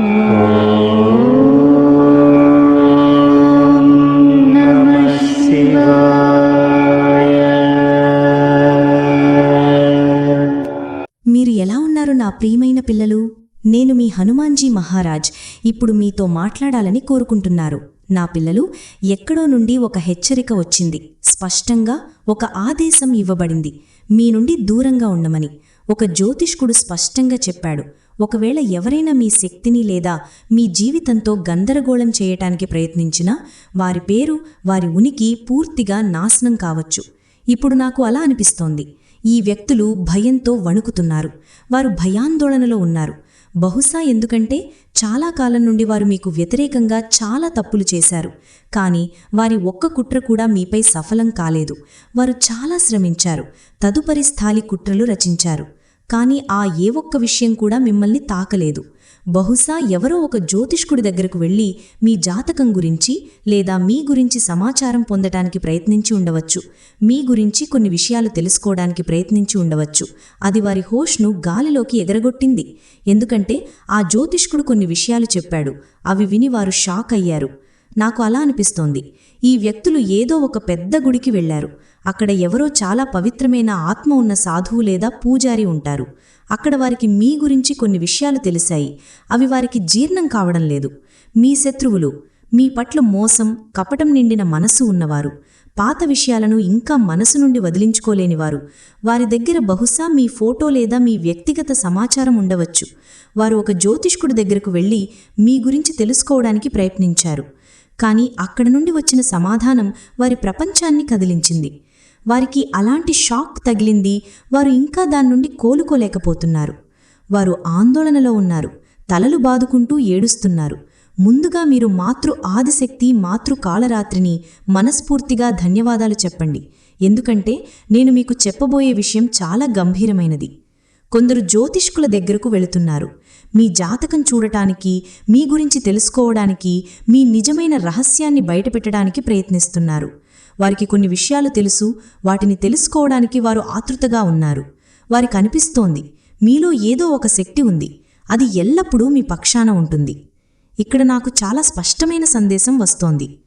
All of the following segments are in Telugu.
మీరు ఎలా ఉన్నారు నా ప్రియమైన పిల్లలు? నేను మీ హనుమాన్జీ మహారాజ్. ఇప్పుడు మీతో మాట్లాడాలని కోరుకుంటున్నారు. నా పిల్లలు ఎక్కడో నుండి ఒక హెచ్చరిక వచ్చింది. స్పష్టంగా ఒక ఆదేశం ఇవ్వబడింది. మీ నుండి దూరంగా ఉండమని. ఒక జ్యోతిష్కుడు స్పష్టంగా చెప్పాడు. ఒకవేళ ఎవరైనా మీ శక్తిని లేదా మీ జీవితంతో గందరగోళం చేయటానికి ప్రయత్నించినా వారి పేరు వారి ఉనికి పూర్తిగా నాశనం కావచ్చు. ఇప్పుడు నాకు అలా అనిపిస్తోంది. ఈ వ్యక్తులు భయంతో వణుకుతున్నారు. వారు భయాందోళనలో ఉన్నారు. బహుశా ఎందుకంటే చాలా కాలం నుండి వారు మీకు వ్యతిరేకంగా చాలా తప్పులు చేశారు. కానీ వారి ఒక్క కుట్ర కూడా మీపై సఫలం కాలేదు. వారు చాలా శ్రమించారు. తదుపరి స్థాయి కుట్రలు రచించారు. కానీ ఆ ఏ ఒక్క విషయం కూడా మిమ్మల్ని తాకలేదు. బహుశా ఎవరో ఒక జ్యోతిష్కుడి దగ్గరకు వెళ్ళి మీ జాతకం గురించి లేదా మీ గురించి సమాచారం పొందటానికి ప్రయత్నించి ఉండవచ్చు. మీ గురించి కొన్ని విషయాలు తెలుసుకోవడానికి ప్రయత్నించి ఉండవచ్చు. అది వారి హోష్ను గాలిలోకి ఎగరగొట్టింది. ఎందుకంటే ఆ జ్యోతిష్కుడు కొన్ని విషయాలు చెప్పాడు. అవి విని వారు షాక్ అయ్యారు. నాకు అలా అనిపిస్తోంది. ఈ వ్యక్తులు ఏదో ఒక పెద్ద గుడికి వెళ్ళారు అక్కడ ఎవరో చాలా పవిత్రమైన ఆత్మ ఉన్న సాధువు లేదా పూజారి ఉంటారు. అక్కడ వారికి మీ గురించి కొన్ని విషయాలు తెలిసాయి. అవి వారికి జీర్ణం కావడం లేదు. మీ శత్రువులు మీ పట్ల మోసం కపటం నిండిన మనసు ఉన్నవారు. పాత విషయాలను ఇంకా మనసు నుండి వదిలించుకోలేనివారు వారి దగ్గర బహుశా మీ ఫోటో లేదా మీ వ్యక్తిగత సమాచారం ఉండవచ్చు. వారు ఒక జ్యోతిష్కుడి దగ్గరకు వెళ్ళి మీ గురించి తెలుసుకోవడానికి ప్రయత్నించారు. కానీ అక్కడ నుండి వచ్చిన సమాధానం వారి ప్రపంచాన్ని కదిలించింది. వారికి అలాంటి షాక్ తగిలింది. వారు ఇంకా దాని నుండి కోలుకోలేకపోతున్నారు. వారు ఆందోళనలో ఉన్నారు. తలలు బాదుకుంటూ ఏడుస్తున్నారు. ముందుగా మీరు మాతృ ఆదిశక్తి మాతృ కాళరాత్రిని మనస్ఫూర్తిగా ధన్యవాదాలు చెప్పండి. ఎందుకంటే నేను మీకు చెప్పబోయే విషయం చాలా గంభీరమైనది. కొందరు జ్యోతిష్కుల దగ్గరకు వెళుతున్నారు. మీ జాతకం చూడటానికి మీ గురించి తెలుసుకోవడానికి మీ నిజమైన రహస్యాన్ని బయటపెట్టడానికి ప్రయత్నిస్తున్నారు. వారికి కొన్ని విషయాలు తెలుసు వాటిని తెలుసుకోవడానికి వారు ఆతృతగా ఉన్నారు. వారికి అనిపిస్తోంది మీలో ఏదో ఒక శక్తి ఉంది అది ఎల్లప్పుడూ మీ పక్షాన ఉంటుంది. ఇక్కడ నాకు చాలా స్పష్టమైన సందేశం వస్తోంది.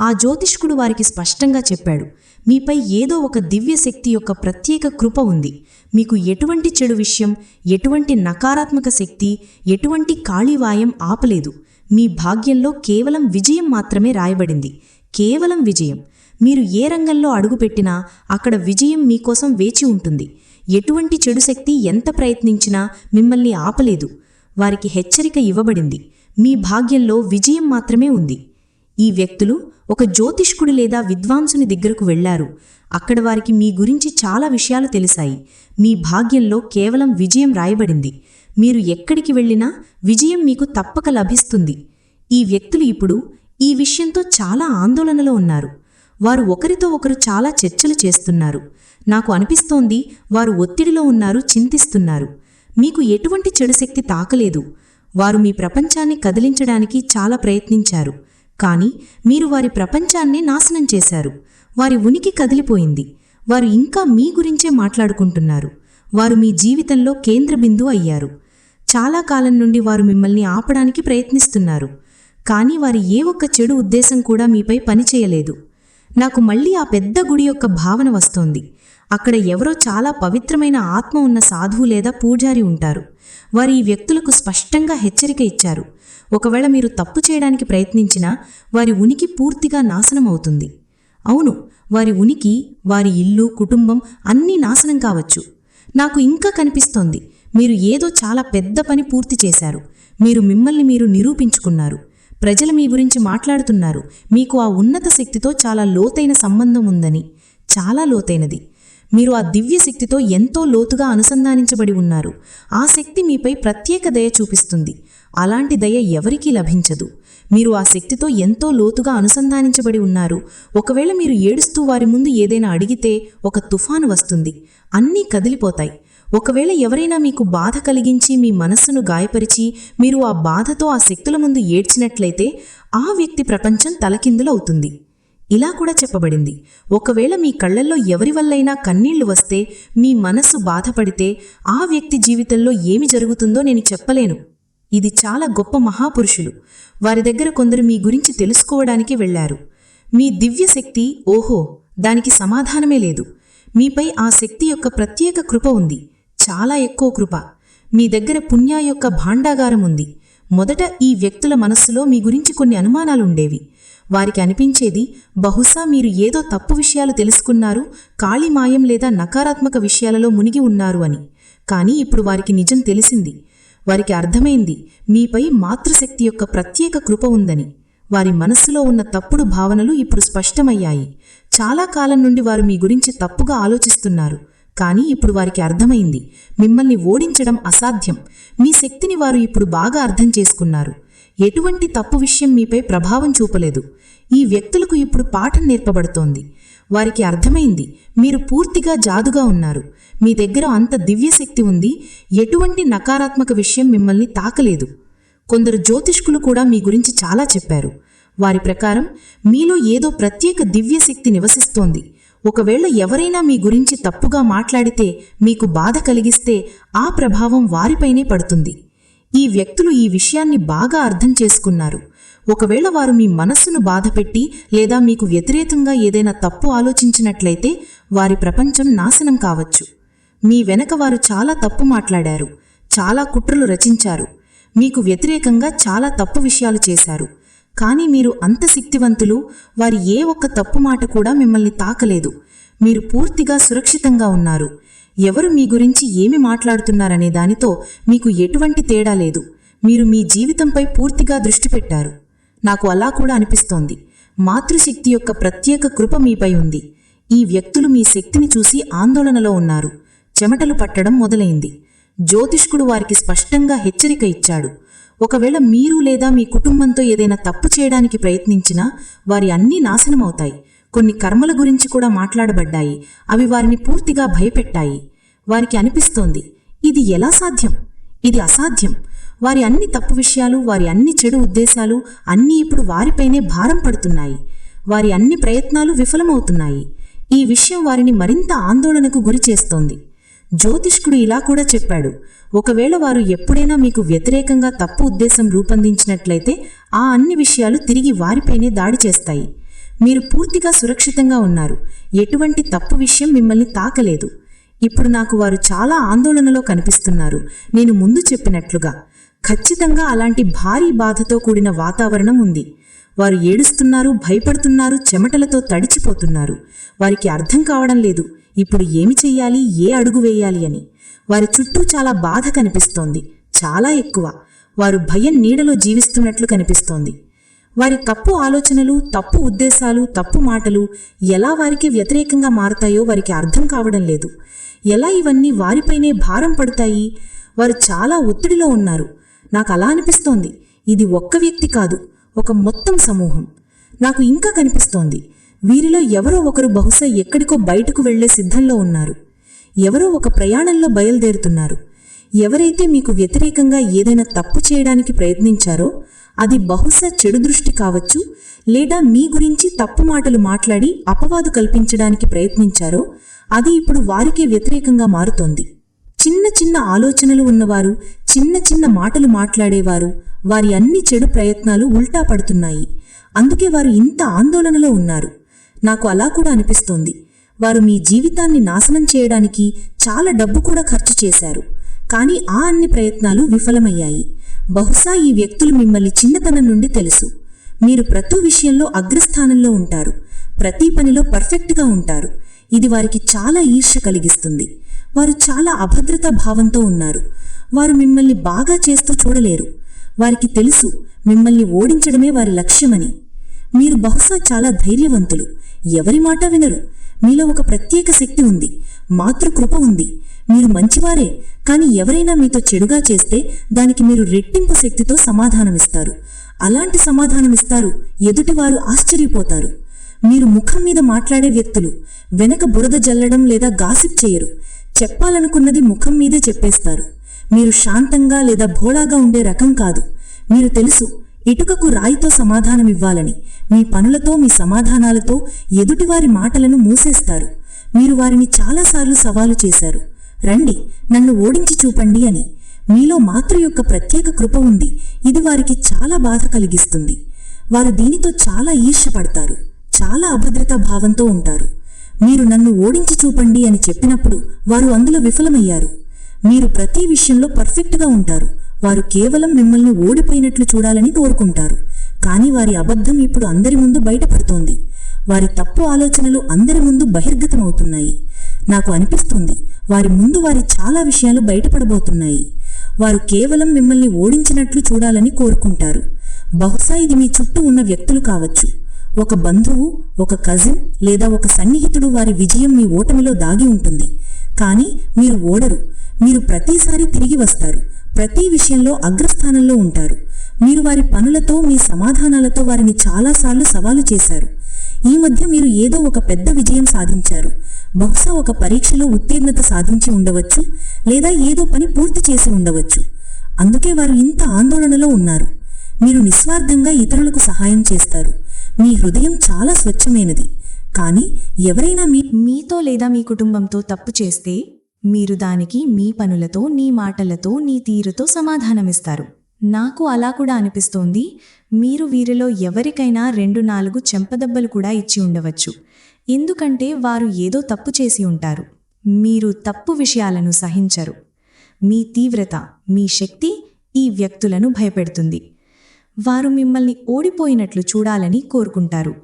ఆ జ్యోతిష్కుడు వారికి స్పష్టంగా చెప్పాడు మీపై ఏదో ఒక దివ్య శక్తి యొక్క ప్రత్యేక కృప ఉంది. మీకు ఎటువంటి చెడు విషయం ఎటువంటి నకారాత్మక శక్తి ఎటువంటి కాళీవాయం ఆపలేదు. మీ భాగ్యంలో కేవలం విజయం మాత్రమే రాయబడింది. కేవలం విజయం. మీరు ఏ రంగంలో అడుగుపెట్టినా అక్కడ విజయం మీకోసం వేచి ఉంటుంది. ఎటువంటి చెడు శక్తి ఎంత ప్రయత్నించినా మిమ్మల్ని ఆపలేదు. వారికి హెచ్చరిక ఇవ్వబడింది. మీ భాగ్యంలో విజయం మాత్రమే ఉంది. ఈ వ్యక్తులు ఒక జ్యోతిష్కుడి లేదా విద్వాంసుని దగ్గరకు వెళ్ళారు. అక్కడ వారికి మీ గురించి చాలా విషయాలు తెలిసాయి. మీ భాగ్యంలో కేవలం విజయం రాయబడింది. మీరు ఎక్కడికి వెళ్ళినా విజయం మీకు తప్పక లభిస్తుంది. ఈ వ్యక్తులు ఇప్పుడు ఈ విషయంతో చాలా ఆందోళనలో ఉన్నారు. వారు ఒకరితో ఒకరు చాలా చర్చలు చేస్తున్నారు. నాకు అనిపిస్తోంది వారు ఒత్తిడిలో ఉన్నారు చింతిస్తున్నారు. మీకు ఎటువంటి చెడు శక్తి తాకలేదు. వారు మీ ప్రపంచాన్ని కదిలించడానికి చాలా ప్రయత్నించారు. కానీ మీరు వారి ప్రపంచాన్నే నాశనం చేశారు. వారి ఉనికి కదిలిపోయింది. వారు ఇంకా మీ గురించే మాట్లాడుకుంటున్నారు. వారు మీ జీవితంలో కేంద్ర బిందువు అయ్యారు. చాలా కాలం నుండి వారు మిమ్మల్ని ఆపడానికి ప్రయత్నిస్తున్నారు. కానీ వారి ఏ ఒక్క చెడు ఉద్దేశం కూడా మీపై పనిచేయలేదు. నాకు మళ్ళీ ఆ పెద్ద గుడి యొక్క భావన వస్తోంది. అక్కడ ఎవరో చాలా పవిత్రమైన ఆత్మ ఉన్న సాధువు లేదా పూజారి ఉంటారు. వారు ఈ వ్యక్తులకు స్పష్టంగా హెచ్చరిక ఇచ్చారు. ఒకవేళ మీరు తప్పు చేయడానికి ప్రయత్నించినా వారి ఉనికి పూర్తిగా నాశనం అవుతుంది. అవును వారి ఉనికి వారి ఇల్లు కుటుంబం అన్నీ నాశనం కావచ్చు. నాకు ఇంకా కనిపిస్తోంది మీరు ఏదో చాలా పెద్ద పని పూర్తి చేశారు. మీరు మిమ్మల్ని మీరు నిరూపించుకున్నారు. ప్రజలు మీ గురించి మాట్లాడుతున్నారు. మీకు ఆ ఉన్నత శక్తితో చాలా లోతైన సంబంధం ఉందని. చాలా లోతైనది. మీరు ఆ దివ్య శక్తితో ఎంతో లోతుగా అనుసంధానించబడి ఉన్నారు. ఆ శక్తి మీపై ప్రత్యేక దయ చూపిస్తుంది. అలాంటి దయ ఎవరికీ లభించదు. మీరు ఆ శక్తితో ఎంతో లోతుగా అనుసంధానించబడి ఉన్నారు. ఒకవేళ మీరు ఏడుస్తూ వారి ముందు ఏదైనా అడిగితే ఒక తుఫాను వస్తుంది. అన్నీ కదిలిపోతాయి. ఒకవేళ ఎవరైనా మీకు బాధ కలిగించి మీ మనస్సును గాయపరిచి మీరు ఆ బాధతో ఆ శక్తుల ముందు ఏడ్చినట్లయితే ఆ వ్యక్తి ప్రపంచం తలకిందులవుతుంది. ఇలా కూడా చెప్పబడింది. ఒకవేళ మీ కళ్ళల్లో ఎవరి వల్లైనా కన్నీళ్ళు వస్తే మీ మనస్సు బాధపడితే ఆ వ్యక్తి జీవితంలో ఏమి జరుగుతుందో నేను చెప్పలేను. ఇది చాలా గొప్ప మహాపురుషులు. వారి దగ్గర కొందరు మీ గురించి తెలుసుకోవడానికి వెళ్ళారు మీ దివ్య శక్తి ఓహో దానికి సమాధానమే లేదు. మీపై ఆ శక్తి యొక్క ప్రత్యేక కృప ఉంది. చాలా ఎక్కువ కృప. మీ దగ్గర పుణ్య యొక్క భాండాగారం ఉంది. మొదట ఈ వ్యక్తుల మనస్సులో మీ గురించి కొన్ని అనుమానాలుండేవి వారికి అనిపించేది బహుశా మీరు ఏదో తప్పు విషయాలు తెలుసుకున్నారు కాళీమాయం లేదా నకారాత్మక విషయాలలో మునిగి ఉన్నారు అని. కానీ ఇప్పుడు వారికి నిజం తెలిసింది. వారికి అర్థమైంది మీపై మాతృశక్తి యొక్క ప్రత్యేక కృప ఉందని. వారి మనస్సులో ఉన్న తప్పుడు భావనలు ఇప్పుడు స్పష్టమయ్యాయి. చాలా కాలం నుండి వారు మీ గురించి తప్పుగా ఆలోచిస్తున్నారు. కానీ ఇప్పుడు వారికి అర్థమైంది. మిమ్మల్ని ఓడించడం అసాధ్యం. మీ శక్తిని వారు ఇప్పుడు బాగా అర్థం చేసుకున్నారు. ఎటువంటి తప్పు విషయం మీపై ప్రభావం చూపలేదు. ఈ వ్యక్తులకు ఇప్పుడు పాఠం నేర్పబడుతోంది. వారికి అర్థమైంది. మీరు పూర్తిగా జాదుగా ఉన్నారు. మీ దగ్గర అంత దివ్యశక్తి ఉంది. ఎటువంటి నకారాత్మక విషయం మిమ్మల్ని తాకలేదు. కొందరు జ్యోతిష్కులు కూడా మీ గురించి చాలా చెప్పారు. వారి ప్రకారం మీలో ఏదో ప్రత్యేక దివ్యశక్తి నివసిస్తోంది. ఒకవేళ ఎవరైనా మీ గురించి తప్పుగా మాట్లాడితే మీకు బాధ కలిగిస్తే ఆ ప్రభావం వారిపైనే పడుతుంది. ఈ వ్యక్తులు ఈ విషయాన్ని బాగా అర్థం చేసుకున్నారు. ఒకవేళ వారు మీ మనస్సును బాధపెట్టి లేదా మీకు వ్యతిరేకంగా ఏదైనా తప్పు ఆలోచించినట్లయితే వారి ప్రపంచం నాశనం కావచ్చు. మీ వెనక వారు చాలా తప్పు మాట్లాడారు చాలా కుట్రలు రచించారు మీకు వ్యతిరేకంగా చాలా తప్పు విషయాలు చేశారు. కానీ మీరు అంత శక్తివంతులు వారి ఏ ఒక్క తప్పు మాట కూడా మిమ్మల్ని తాకలేదు. మీరు పూర్తిగా సురక్షితంగా ఉన్నారు. ఎవరు మీ గురించి ఏమి మాట్లాడుతున్నారనే దానితో మీకు ఎటువంటి తేడా లేదు. మీరు మీ జీవితంపై పూర్తిగా దృష్టి పెట్టారు. నాకు అలా కూడా అనిపిస్తోంది. మాతృశక్తి యొక్క ప్రత్యేక కృప మీపై ఉంది. ఈ వ్యక్తులు మీ శక్తిని చూసి ఆందోళనలో ఉన్నారు. చెమటలు పట్టడం మొదలైంది. జ్యోతిష్కుడు వారికి స్పష్టంగా హెచ్చరిక ఇచ్చాడు. ఒకవేళ మీరు లేదా మీ కుటుంబంతో ఏదైనా తప్పు చేయడానికి ప్రయత్నించినా వారి అన్నీ నాశనమవుతాయి. కొన్ని కర్మల గురించి కూడా మాట్లాడబడ్డాయి. అవి వారిని పూర్తిగా భయపెట్టాయి. వారికి అనిపిస్తోంది ఇది ఎలా సాధ్యం? ఇది అసాధ్యం. వారి అన్ని తప్పు విషయాలు వారి అన్ని చెడు ఉద్దేశాలు అన్నీ ఇప్పుడు వారిపైనే భారం పడుతున్నాయి. వారి అన్ని ప్రయత్నాలు విఫలమవుతున్నాయి. ఈ విషయం వారిని మరింత ఆందోళనకు గురి చేస్తోంది. జ్యోతిష్కుడు ఇలా కూడా చెప్పాడు. ఒకవేళ వారు ఎప్పుడైనా మీకు వ్యతిరేకంగా తప్పు ఉద్దేశం రూపొందించినట్లయితే ఆ అన్ని విషయాలు తిరిగి వారిపైనే దాడి చేస్తాయి. మీరు పూర్తిగా సురక్షితంగా ఉన్నారు. ఎటువంటి తప్పు విషయం మిమ్మల్ని తాకలేదు. ఇప్పుడు నాకు వారు చాలా ఆందోళనలో కనిపిస్తున్నారు. నేను ముందు చెప్పినట్లుగా ఖచ్చితంగా అలాంటి భారీ బాధతో కూడిన వాతావరణం ఉంది. వారు ఏడుస్తున్నారు భయపడుతున్నారు చెమటలతో తడిచిపోతున్నారు. వారికి అర్థం కావడం లేదు. ఇప్పుడు ఏమి చెయ్యాలి? ఏ అడుగు వేయాలి అని. వారి చుట్టూ చాలా బాధ కనిపిస్తోంది. చాలా ఎక్కువ. వారు భయం నీడలో జీవిస్తున్నట్లు కనిపిస్తోంది. వారి తప్పు ఆలోచనలు తప్పు ఉద్దేశాలు తప్పు మాటలు ఎలా వారికి వ్యతిరేకంగా మారతాయో వారికి అర్థం కావడం లేదు. ఎలా ఇవన్నీ వారిపైనే భారం పడతాయి? వారు చాలా ఒత్తిడిలో ఉన్నారు. నాకు అలా అనిపిస్తోంది. ఇది ఒక్క వ్యక్తి కాదు ఒక మొత్తం సమూహం. నాకు ఇంకా కనిపిస్తోంది. వీరిలో ఎవరో ఒకరు బహుశా ఎక్కడికో బయటకు వెళ్ళే సిద్ధంలో ఉన్నారు. ఎవరో ఒక ప్రయాణంలో బయలుదేరుతున్నారు. ఎవరైతే మీకు వ్యతిరేకంగా ఏదైనా తప్పు చేయడానికి ప్రయత్నించారో అది బహుశా చెడు దృష్టి కావచ్చు లేదా మీ గురించి తప్పు మాటలు మాట్లాడి అపవాదు కల్పించడానికి ప్రయత్నించారో అది ఇప్పుడు వారికే వ్యతిరేకంగా మారుతోంది. చిన్న చిన్న ఆలోచనలు ఉన్నవారు చిన్న చిన్న మాటలు మాట్లాడేవారు వారి అన్ని చెడు ప్రయత్నాలు ఉల్టా పడుతున్నాయి అందుకే వారు ఇంత ఆందోళనలో ఉన్నారు. నాకు అలా కూడా అనిపిస్తోంది. వారు మీ జీవితాన్ని నాశనం చేయడానికి చాలా డబ్బు కూడా ఖర్చు చేశారు. కానీ ఆ అన్ని ప్రయత్నాలు విఫలమయ్యాయి. బహుశా ఈ వ్యక్తులు మిమ్మల్ని చిన్నతనం నుండి తెలుసు. మీరు ప్రతి విషయంలో అగ్రస్థానంలో ఉంటారు. ప్రతి పనిలో పర్ఫెక్ట్గా ఉంటారు. ఇది వారికి చాలా ఈర్ష్య కలిగిస్తుంది. వారు చాలా అభద్రతా భావంతో ఉన్నారు. వారు మిమ్మల్ని బాగా చేస్తూ చూడలేరు. వారికి తెలుసు మిమ్మల్ని ఓడించడమే వారి లక్ష్యమని. మీరు బహుశా చాలా ధైర్యవంతులు. ఎవరి మాట వినరు. మీలో ఒక ప్రత్యేక శక్తి ఉంది. మాతృకృప ఉంది. మీరు మంచివారే కానీ ఎవరైనా మీతో చెడుగా చేస్తే దానికి మీరు రెట్టింపు శక్తితో సమాధానమిస్తారు. అలాంటి సమాధానమిస్తారు. ఎదుటివారు ఆశ్చర్యపోతారు. మీరు ముఖం మీద మాట్లాడే వ్యక్తులు వెనక బురద జల్లడం లేదా గాసిప్ చేయరు. చెప్పాలనుకున్నది ముఖం మీదే చెప్పేస్తారు. మీరు శాంతంగా లేదా భోళాగా ఉండే రకం కాదు. మీరు తెలుసు ఇటుకకు రాయితో సమాధానమివ్వాలని. మీ పనులతో మీ సమాధానాలతో ఎదుటివారి మాటలను మూసేస్తారు. మీరు వారిని చాలాసార్లు సవాలు చేశారు. రండి నన్ను ఓడించి చూపండి అని. మీలో మాతృ యొక్క ప్రత్యేక కృప ఉంది. ఇది వారికి చాలా బాధ కలిగిస్తుంది. వారు దీనితో చాలా ఈర్ష్యపడతారు. చాలా అభద్రతా భావంతో ఉంటారు. మీరు నన్ను ఓడించి చూపండి అని చెప్పినప్పుడు వారు అందులో విఫలమయ్యారు. మీరు ప్రతి విషయంలో పర్ఫెక్ట్గా ఉంటారు. వారు కేవలం మిమ్మల్ని ఓడిపోయినట్లు చూడాలని కోరుకుంటారు. కానీ వారి అబద్ధం ఇప్పుడు అందరి ముందు బయటపడుతోంది. వారి తప్పు ఆలోచనలు అందరి ముందు బహిర్గతమవుతున్నాయి. నాకు అనిపిస్తుంది వారి ముందు వారి చాలా విషయాలు బయటపడబోతున్నాయి. వారు కేవలం మిమ్మల్ని ఓడించినట్లు చూడాలని కోరుకుంటారు. బహుశా ఇది మీ చుట్టూ ఉన్న వ్యక్తులు కావచ్చు. ఒక బంధువు ఒక కజిన్ లేదా ఒక సన్నిహితుడు వారి విజయం మీ ఓటమిలో దాగి ఉంటుంది. కానీ మీరు ఓడరు. మీరు ప్రతిసారి తిరిగి వస్తారు. ప్రతి విషయంలో అగ్రస్థానంలో ఉంటారు. మీరు వారి పనులతో మీ సమాధానాలతో వారిని చాలాసార్లు సవాలు చేశారు. ఈ మధ్య మీరు ఏదో ఒక పెద్ద విజయం సాధించారు. బహుశా ఒక పరీక్షలో ఉత్తీర్ణత సాధించి ఉండవచ్చు లేదా ఏదో పని పూర్తి చేసి ఉండవచ్చు. అందుకే వారు ఇంత ఆందోళనలో ఉన్నారు. మీరు నిస్వార్థంగా ఇతరులకు సహాయం చేస్తారు. మీ హృదయం చాలా స్వచ్ఛమైనది. కానీ ఎవరైనా మీ మీతో లేదా మీ కుటుంబంతో తప్పు చేస్తే మీరు దానికి మీ పనులతో నీ మాటలతో నీ తీరుతో సమాధానమిస్తారు. నాకు అలా కూడా అనిపిస్తోంది. మీరు వీరిలో ఎవరికైనా రెండు నాలుగు చెంపదెబ్బలు కూడా ఇచ్చి ఉండవచ్చు. ఎందుకంటే వారు ఏదో తప్పు చేసి ఉంటారు. మీరు తప్పు విషయాలను సహించరు. మీ తీవ్రత మీ శక్తి ఈ వ్యక్తులను భయపెడుతుంది. వారు మిమ్మల్ని ఓడిపోయినట్లు చూడాలని కోరుకుంటారు.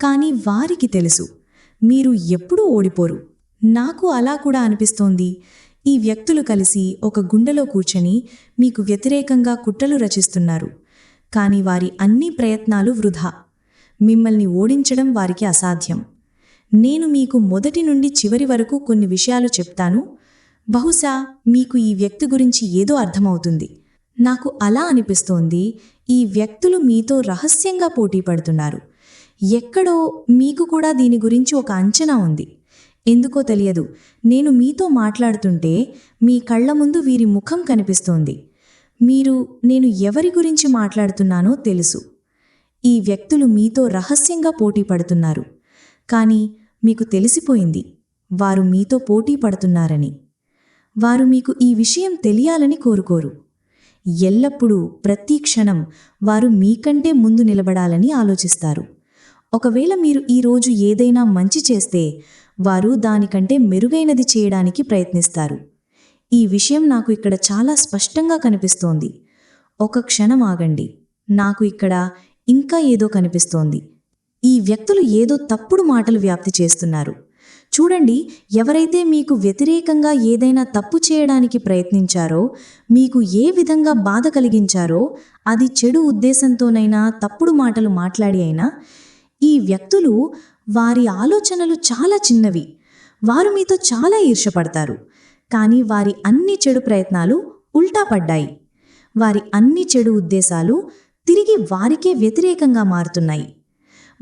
కానీ వారికి తెలుసు మీరు ఎప్పుడూ ఓడిపోరు. నాకు అలా కూడా అనిపిస్తోంది. ఈ వ్యక్తులు కలిసి ఒక గుండెలో కూర్చొని మీకు వ్యతిరేకంగా కుట్రలు రచిస్తున్నారు. కానీ వారి అన్ని ప్రయత్నాలు వృధా. మిమ్మల్ని ఓడించడం వారికి అసాధ్యం. నేను మీకు మొదటి నుండి చివరి వరకు కొన్ని విషయాలు చెప్తాను. బహుశా మీకు ఈ వ్యక్తి గురించి ఏదో అర్థమవుతుంది. నాకు అలా అనిపిస్తోంది ఈ వ్యక్తులు మీతో రహస్యంగా పోటీ పడుతున్నారు. ఎక్కడో మీకు కూడా దీని గురించి ఒక అంచనా ఉంది. ఎందుకో తెలియదు. నేను మీతో మాట్లాడుతుంటే మీ కళ్ళ ముందు వీరి ముఖం కనిపిస్తోంది. మీరు నేను ఎవరి గురించి మాట్లాడుతున్నానో తెలుసు. ఈ వ్యక్తులు మీతో రహస్యంగా పోటీ పడుతున్నారు. కానీ మీకు తెలిసిపోయింది వారు మీతో పోటీ పడుతున్నారని. వారు మీకు ఈ విషయం తెలియాలని కోరుకోరు. ఎల్లప్పుడూ ప్రతి క్షణం వారు మీకంటే ముందు నిలబడాలని ఆలోచిస్తారు. ఒకవేళ మీరు ఈరోజు ఏదైనా మంచి చేస్తే వారు దానికంటే మెరుగైనది చేయడానికి ప్రయత్నిస్తారు. ఈ విషయం నాకు ఇక్కడ చాలా స్పష్టంగా కనిపిస్తోంది. ఒక క్షణం ఆగండి. నాకు ఇక్కడ ఇంకా ఏదో కనిపిస్తోంది. ఈ వ్యక్తులు ఏదో తప్పుడు మాటలు వ్యాప్తి చేస్తున్నారు. చూడండి ఎవరైతే మీకు వ్యతిరేకంగా ఏదైనా తప్పు చేయడానికి ప్రయత్నించారో మీకు ఏ విధంగా బాధ కలిగించారో అది చెడు ఉద్దేశంతోనైనా తప్పుడు మాటలు మాట్లాడి అయినా ఈ వ్యక్తులు వారి ఆలోచనలు చాలా చిన్నవి. వారు మీతో చాలా ఈర్షపడతారు కానీ వారి అన్ని చెడు ప్రయత్నాలు ఉల్టా పడ్డాయి. వారి అన్ని చెడు ఉద్దేశాలు తిరిగి వారికే వ్యతిరేకంగా మారుతున్నాయి.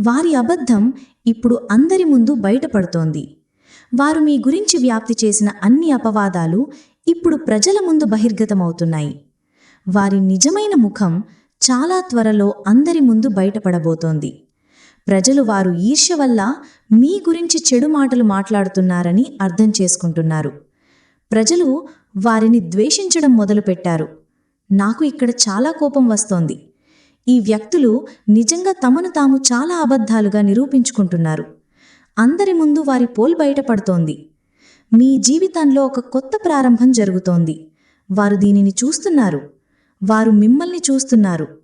వారి అబద్ధం ఇప్పుడు అందరి ముందు బయటపడుతోంది. వారు మీ గురించి వ్యాప్తి చేసిన అన్ని అపవాదాలు ఇప్పుడు ప్రజల ముందు బహిర్గతమవుతున్నాయి. వారి నిజమైన ముఖం చాలా త్వరలో అందరి ముందు బయటపడబోతోంది. ప్రజలు వారు ఈర్ష్య వల్ల మీ గురించి చెడు మాటలు మాట్లాడుతున్నారని అర్థం చేసుకుంటున్నారు. ప్రజలు వారిని ద్వేషించడం మొదలుపెట్టారు. నాకు ఇక్కడ చాలా కోపం వస్తోంది. ఈ వ్యక్తులు నిజంగా తమను తాము చాలా అబద్ధాలుగా నిరూపించుకుంటున్నారు. అందరి ముందు వారి పోల్ బయటపడుతోంది. మీ జీవితంలో ఒక కొత్త ప్రారంభం జరుగుతోంది. వారు దీనిని చూస్తున్నారు. వారు మిమ్మల్ని చూస్తున్నారు.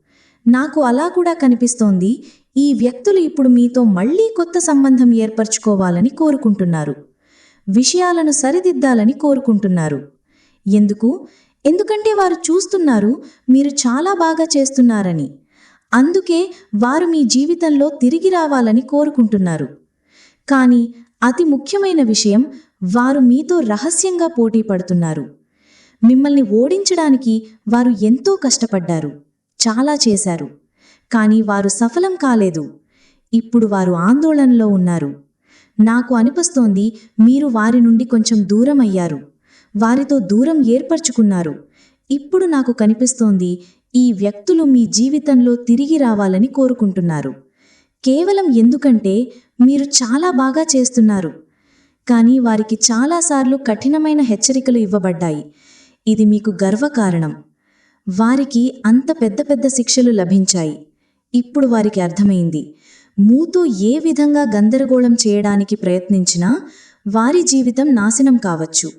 నాకు అలా కూడా కనిపిస్తోంది ఈ వ్యక్తులు ఇప్పుడు మీతో మళ్ళీ కొత్త సంబంధం ఏర్పరచుకోవాలని కోరుకుంటున్నారు. విషయాలను సరిదిద్దాలని కోరుకుంటున్నారు. ఎందుకు? ఎందుకంటే వారు చూస్తున్నారు మీరు చాలా బాగా చేస్తున్నారని. అందుకే వారు మీ జీవితంలో తిరిగి రావాలని కోరుకుంటున్నారు. కానీ అతి ముఖ్యమైన విషయం వారు మీతో రహస్యంగా పోటీ పడుతున్నారు. మిమ్మల్ని ఓడించడానికి వారు ఎంతో కష్టపడ్డారు. చాలా చేశారు. కానీ వారు సఫలం కాలేదు. ఇప్పుడు వారు ఆందోళనలో ఉన్నారు. నాకు అనిపిస్తోంది మీరు వారి నుండి కొంచెం దూరం అయ్యారు. వారితో దూరం ఏర్పరచుకున్నారు. ఇప్పుడు నాకు కనిపిస్తోంది ఈ వ్యక్తులు మీ జీవితంలో తిరిగి రావాలని కోరుకుంటున్నారు. కేవలం ఎందుకంటే మీరు చాలా బాగా చేస్తున్నారు. కానీ వారికి చాలాసార్లు కఠినమైన హెచ్చరికలు ఇవ్వబడ్డాయి. ఇది మీకు గర్వకారణం. వారికి అంత పెద్ద పెద్ద శిక్షలు లభించాయి. ఇప్పుడు వారికి అర్థమైంది. మూతో ఏ విధంగా గందరగోళం చేయడానికి ప్రయత్నించినా వారి జీవితం నాశనం కావచ్చు.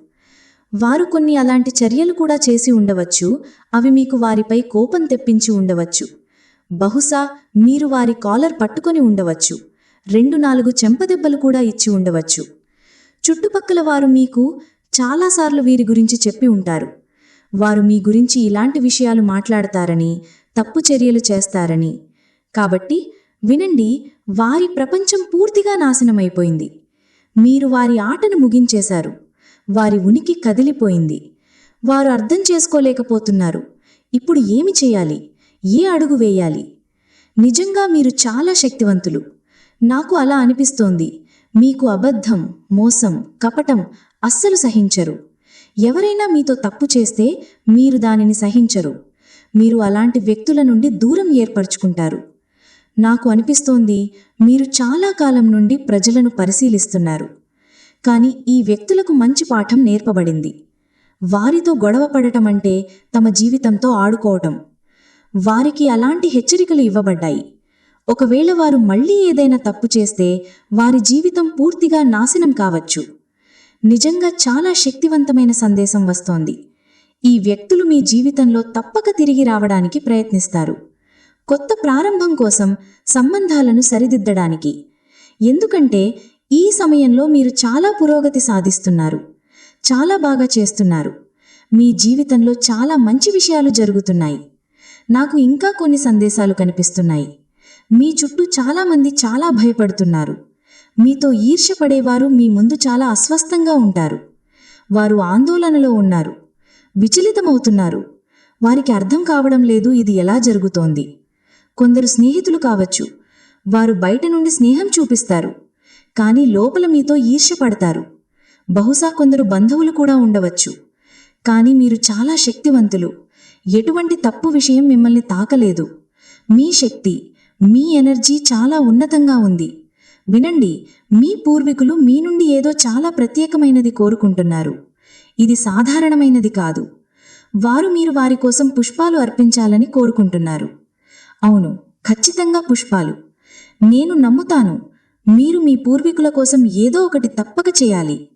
వారు కొన్ని అలాంటి చర్యలు కూడా చేసి ఉండవచ్చు. అవి మీకు వారిపై కోపం తెప్పించి ఉండవచ్చు. బహుశా మీరు వారి కాలర్ పట్టుకొని ఉండవచ్చు. రెండు నాలుగు చెంపదెబ్బలు కూడా ఇచ్చి ఉండవచ్చు. చుట్టుపక్కల వారు మీకు చాలాసార్లు వీరి గురించి చెప్పి ఉంటారు. వారు మీ గురించి ఇలాంటి విషయాలు మాట్లాడతారని తప్పు చర్యలు చేస్తారని. కాబట్టి వినండి వారి ప్రపంచం పూర్తిగా నాశనమైపోయింది. మీరు వారి ఆటను ముగించేశారు. వారి ఉనికి కదిలిపోయింది. వారు అర్థం చేసుకోలేకపోతున్నారు. ఇప్పుడు ఏమి చేయాలి? ఏ అడుగు వేయాలి? నిజంగా మీరు చాలా శక్తివంతులు. నాకు అలా అనిపిస్తోంది. మీకు అబద్ధం మోసం కపటం అస్సలు సహించరు. ఎవరైనా మీతో తప్పు చేస్తే మీరు దానిని సహించరు. మీరు అలాంటి వ్యక్తుల నుండి దూరం ఏర్పరచుకుంటారు. నాకు అనిపిస్తోంది మీరు చాలా కాలం నుండి ప్రజలను పరిశీలిస్తున్నారు. కానీ ఈ వ్యక్తులకు మంచి పాఠం నేర్పబడింది. వారితో గొడవ పడటం అంటే తమ జీవితంతో ఆడుకోవటం. వారికి అలాంటి హెచ్చరికలు ఇవ్వబడ్డాయి. ఒకవేళ వారు మళ్ళీ ఏదైనా తప్పు చేస్తే వారి జీవితం పూర్తిగా నాశనం కావచ్చు. నిజంగా చాలా శక్తివంతమైన సందేశం వస్తోంది. ఈ వ్యక్తులు మీ జీవితంలో తప్పక తిరిగి రావడానికి ప్రయత్నిస్తారు. కొత్త ప్రారంభం కోసం సంబంధాలను సరిదిద్దడానికి. ఎందుకంటే ఈ సమయంలో మీరు చాలా పురోగతి సాధిస్తున్నారు. చాలా బాగా చేస్తున్నారు. మీ జీవితంలో చాలా మంచి విషయాలు జరుగుతున్నాయి. నాకు ఇంకా కొన్ని సందేశాలు కనిపిస్తున్నాయి. మీ చుట్టూ చాలామంది చాలా భయపడుతున్నారు. మీతో ఈర్ష్యపడేవారు మీ ముందు చాలా అస్వస్థంగా ఉంటారు. వారు ఆందోళనలో ఉన్నారు. విచలితమవుతున్నారు. వారికి అర్థం కావడం లేదు ఇది ఎలా జరుగుతోంది. కొందరు స్నేహితులు కావచ్చు. వారు బయట నుండి స్నేహం చూపిస్తారు. కానీ లోపల మీతో ఈర్ష్యపడతారు. బహుశా కొందరు బంధువులు కూడా ఉండవచ్చు. కానీ మీరు చాలా శక్తివంతులు. ఎటువంటి తప్పు విషయం మిమ్మల్ని తాకలేదు. మీ శక్తి మీ ఎనర్జీ చాలా ఉన్నతంగా ఉంది. వినండి మీ పూర్వీకులు మీ నుండి ఏదో చాలా ప్రత్యేకమైనది కోరుకుంటున్నారు. ఇది సాధారణమైనది కాదు. వారు మీరు వారి కోసం పుష్పాలు అర్పించాలని కోరుకుంటున్నారు. అవును ఖచ్చితంగా పుష్పాలు. నేను నమ్ముతాను మీరు మీ పూర్వీకుల కోసం ఏదో ఒకటి తప్పక చేయాలి.